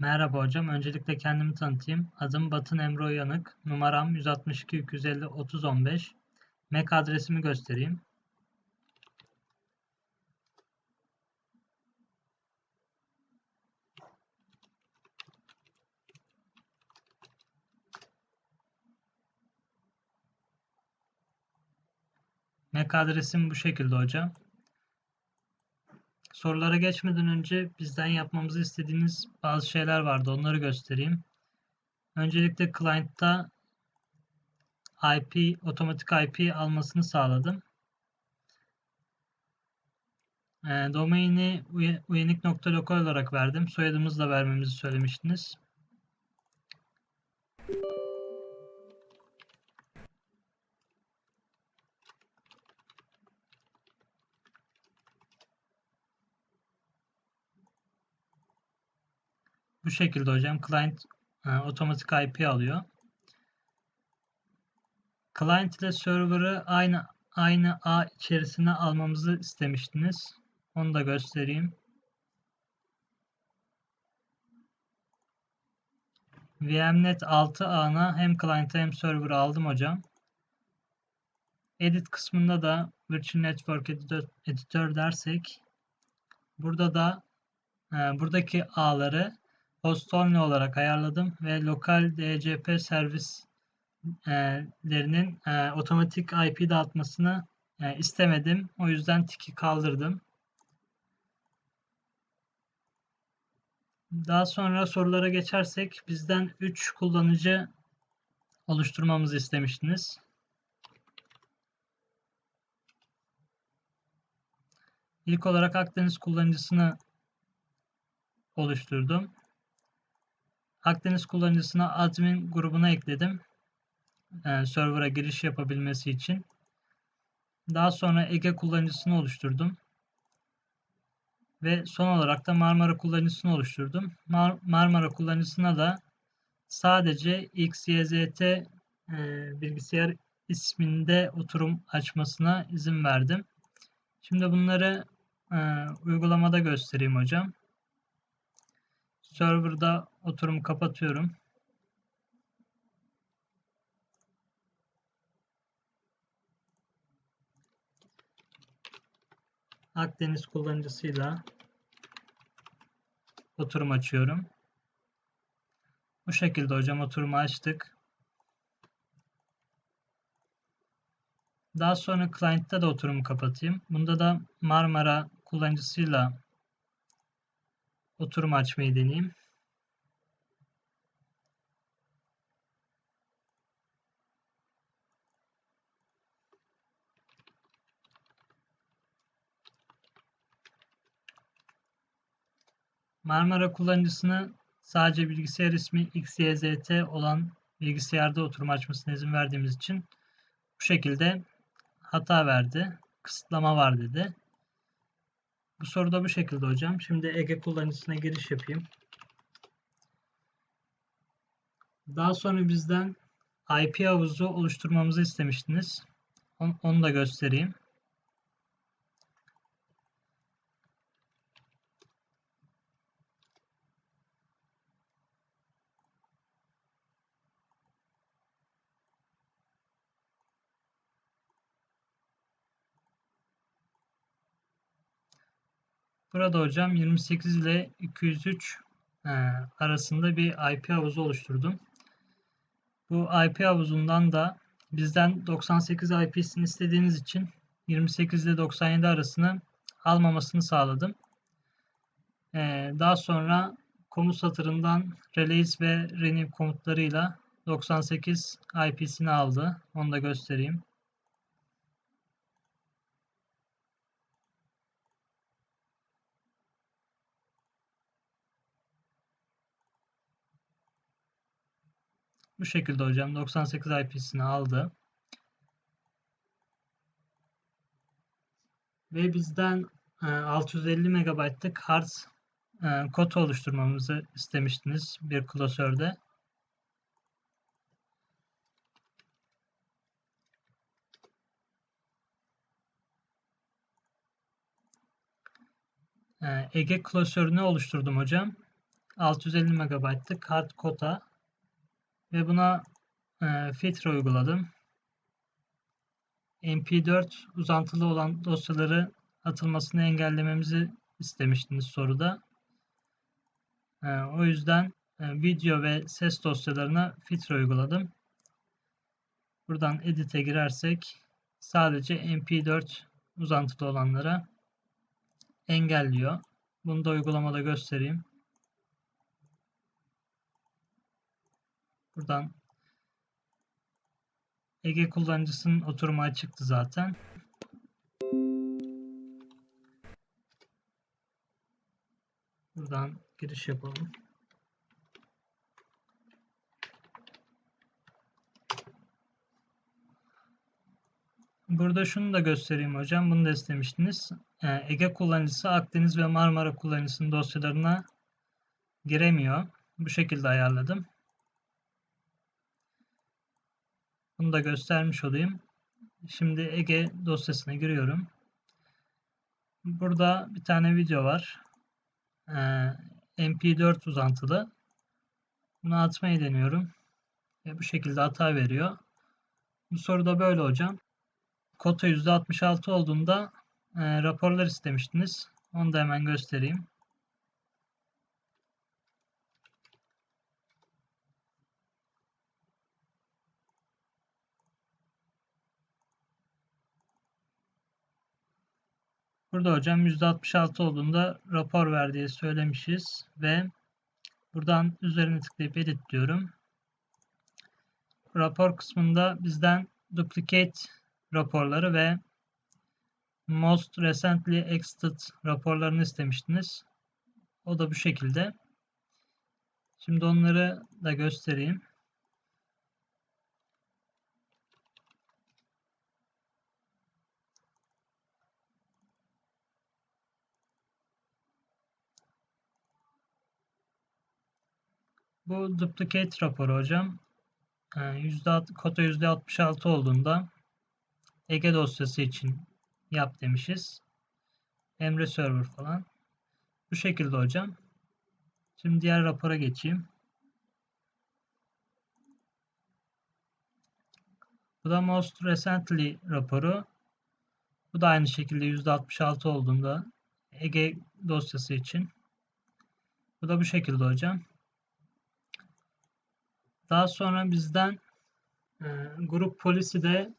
Merhaba hocam. Öncelikle kendimi tanıtayım. Adım Batın Emre Uyanık. Numaram 162 250 30 15. MAC adresimi göstereyim. MAC adresim bu şekilde hocam. Sorulara geçmeden önce bizden yapmamızı istediğiniz bazı şeyler vardı. Onları göstereyim. Öncelikle client'ta IP, otomatik IP almasını sağladım. E, domaini uyenik.local olarak verdim. Soyadımızı da vermemizi söylemiştiniz. Bu şekilde hocam client e, otomatik IP alıyor. Client ile server'ı aynı aynı ağ içerisine almamızı istemiştiniz. Onu da göstereyim. VMnet 6 ağına hem client'ı hem server'ı aldım hocam. Edit kısmında da Virtual Network Editor, Editor dersek burada da e, buradaki ağları host only olarak ayarladım ve lokal DCP servislerinin e, otomatik IP dağıtmasını e, istemedim. O yüzden tiki kaldırdım. Daha sonra sorulara geçersek bizden 3 kullanıcı oluşturmamızı istemiştiniz. İlk olarak Akdeniz kullanıcısını oluşturdum. Akdeniz kullanıcısına admin grubuna ekledim. Yani server'a giriş yapabilmesi için. Daha sonra Ege kullanıcısını oluşturdum. Ve son olarak da Marmara kullanıcısını oluşturdum. Mar Marmara kullanıcısına da sadece XYZT e, bilgisayar isminde oturum açmasına izin verdim. Şimdi bunları e, uygulamada göstereyim hocam. Server'da oturumu kapatıyorum. Akdeniz kullanıcısıyla oturum açıyorum. Bu şekilde hocam oturumu açtık. Daha sonra client'ta da oturumu kapatayım. Bunda da Marmara kullanıcısıyla oturum açmayı deneyeyim. Marmara kullanıcısını sadece bilgisayar ismi XYZT olan bilgisayarda oturum açmasına izin verdiğimiz için bu şekilde hata verdi. Kısıtlama var dedi. Bu soruda bu şekilde hocam. Şimdi Ege kullanıcısına giriş yapayım. Daha sonra bizden IP havuzu oluşturmamızı istemiştiniz. Onu da göstereyim. Burada hocam 28 ile 203 e, arasında bir IP havuzu oluşturdum. Bu IP havuzundan da bizden 98 IP'sini istediğiniz için 28 ile 97 arasını almamasını sağladım. E, daha sonra komut satırından release ve renew komutlarıyla 98 IP'sini aldı. Onu da göstereyim. Bu şekilde hocam 98 IP'sini aldı. Ve bizden 650 e, MB'lık hard e, kod oluşturmamızı istemiştiniz bir klasörde. E, Ege klasörünü oluşturdum hocam. 650 MB'lık hard kota ve buna e, filtre uyguladım. MP4 uzantılı olan dosyaları atılmasını engellememizi istemiştiniz soruda. E, o yüzden e, video ve ses dosyalarına filtre uyguladım. Buradan edit'e girersek sadece MP4 uzantılı olanlara engelliyor. Bunu da uygulamada göstereyim. Buradan Ege kullanıcısının oturumu açıktı zaten. Buradan giriş yapalım. Burada şunu da göstereyim hocam. Bunu da istemiştiniz. Ee, Ege kullanıcısı Akdeniz ve Marmara kullanıcısının dosyalarına giremiyor. Bu şekilde ayarladım. Bunu da göstermiş olayım. Şimdi Ege dosyasına giriyorum. Burada bir tane video var. Ee, MP4 uzantılı. Bunu atmayı deniyorum. Ve bu şekilde hata veriyor. Bu soruda böyle hocam. Kota %66 olduğunda e, raporlar istemiştiniz. Onu da hemen göstereyim. Burada hocam %66 olduğunda rapor ver diye söylemişiz ve buradan üzerine tıklayıp edit diyorum. Rapor kısmında bizden duplicate raporları ve most recently exited raporlarını istemiştiniz. O da bu şekilde. Şimdi onları da göstereyim. Bu duplicate raporu hocam. %, ee, kota %66 olduğunda Ege dosyası için yap demişiz. Emre server falan. Bu şekilde hocam. Şimdi diğer rapora geçeyim. Bu da most recently raporu. Bu da aynı şekilde %66 olduğunda Ege dosyası için. Bu da bu şekilde hocam. Daha sonra bizden e, grup polisi de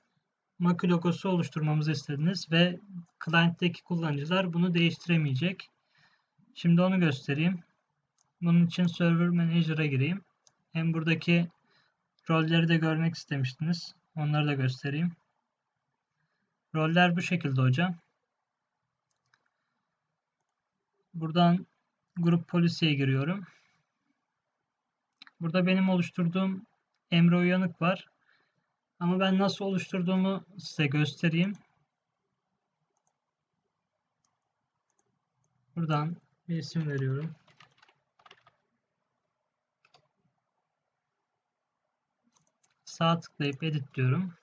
Maki logosu oluşturmamızı istediniz ve client'teki kullanıcılar bunu değiştiremeyecek. Şimdi onu göstereyim. Bunun için Server Manager'a gireyim. Hem buradaki rolleri de görmek istemiştiniz. Onları da göstereyim. Roller bu şekilde hocam. Buradan grup polisiye giriyorum. Burada benim oluşturduğum Emre Uyanık var. Ama ben nasıl oluşturduğumu size göstereyim. Buradan bir isim veriyorum. Sağ tıklayıp edit diyorum.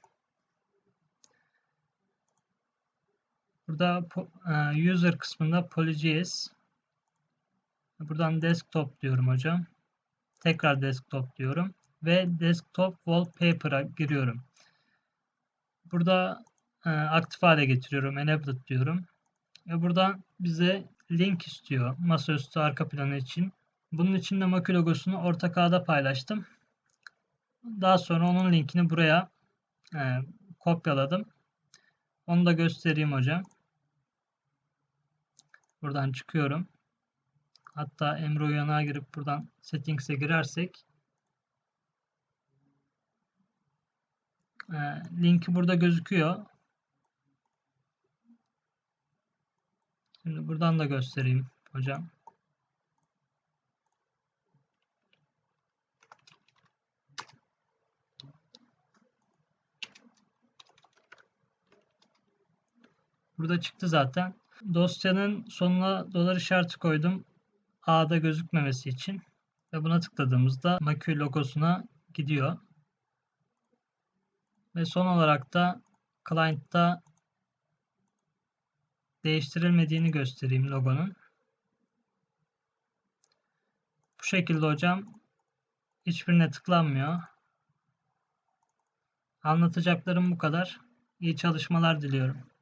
Burada e, user kısmında Poly.js Buradan desktop diyorum hocam. Tekrar desktop diyorum ve desktop wallpaper'a giriyorum. Burada e, aktif hale getiriyorum. Enabled diyorum. Ve buradan bize link istiyor masaüstü arka planı için. Bunun için de Maki logosunu ortak ağda paylaştım. Daha sonra onun linkini buraya e, kopyaladım. Onu da göstereyim hocam. Buradan çıkıyorum. Hatta Emre Uyanık'a girip buradan Settings'e girersek e, linki burada gözüküyor. Şimdi buradan da göstereyim hocam. Burada çıktı zaten. Dosyanın sonuna dolar işareti koydum. A'da gözükmemesi için. Ve buna tıkladığımızda Makü logosuna gidiyor. Ve son olarak da client'ta değiştirilmediğini göstereyim logonun. Bu şekilde hocam. Hiçbirine tıklanmıyor. Anlatacaklarım bu kadar. İyi çalışmalar diliyorum.